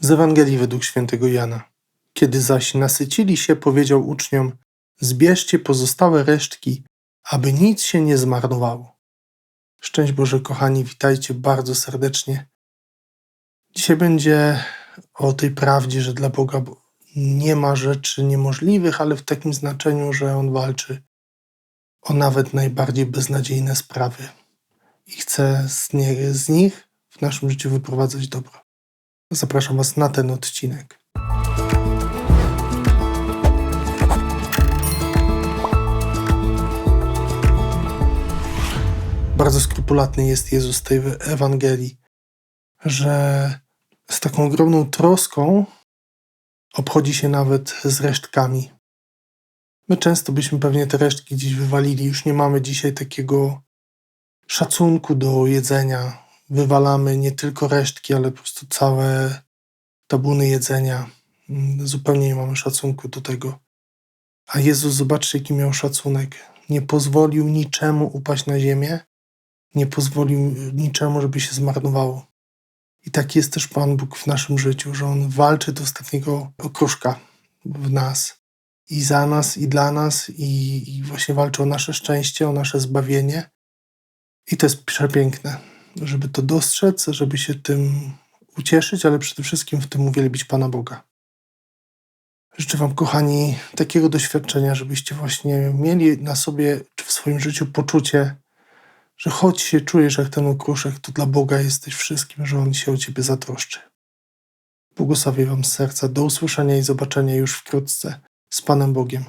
Z Ewangelii według świętego Jana. Kiedy zaś nasycili się, powiedział uczniom: Zbierzcie pozostałe resztki, aby nic się nie zmarnowało. Szczęść Boże, kochani, witajcie bardzo serdecznie. Dzisiaj będzie o tej prawdzie, że dla Boga nie ma rzeczy niemożliwych, ale w takim znaczeniu, że On walczy o nawet najbardziej beznadziejne sprawy i chce z, z nich w naszym życiu wyprowadzać dobro. Zapraszam Was na ten odcinek. Bardzo skrupulatny jest Jezus w Ewangelii, że z taką ogromną troską obchodzi się nawet z resztkami. My często byśmy pewnie te resztki gdzieś wywalili. Już nie mamy dzisiaj takiego szacunku do jedzenia. Wywalamy nie tylko resztki, ale po prostu całe tabuny jedzenia. Zupełnie nie mamy szacunku do tego. A Jezus, zobaczcie, jaki miał szacunek. Nie pozwolił niczemu upaść na ziemię, nie pozwolił niczemu, żeby się zmarnowało. I tak jest też Pan Bóg w naszym życiu, że On walczy do ostatniego okruszka w nas. I za nas, i dla nas, i, i właśnie walczy o nasze szczęście, o nasze zbawienie. I to jest przepiękne, żeby to dostrzec, żeby się tym ucieszyć, ale przede wszystkim w tym uwielbić Pana Boga. Życzę Wam, kochani, takiego doświadczenia, żebyście właśnie mieli na sobie, czy w swoim życiu poczucie, że choć się czujesz jak ten okruszek, to dla Boga jesteś wszystkim, że On się o Ciebie zatroszczy. Błogosławię Wam z serca. Do usłyszenia i zobaczenia już wkrótce z Panem Bogiem.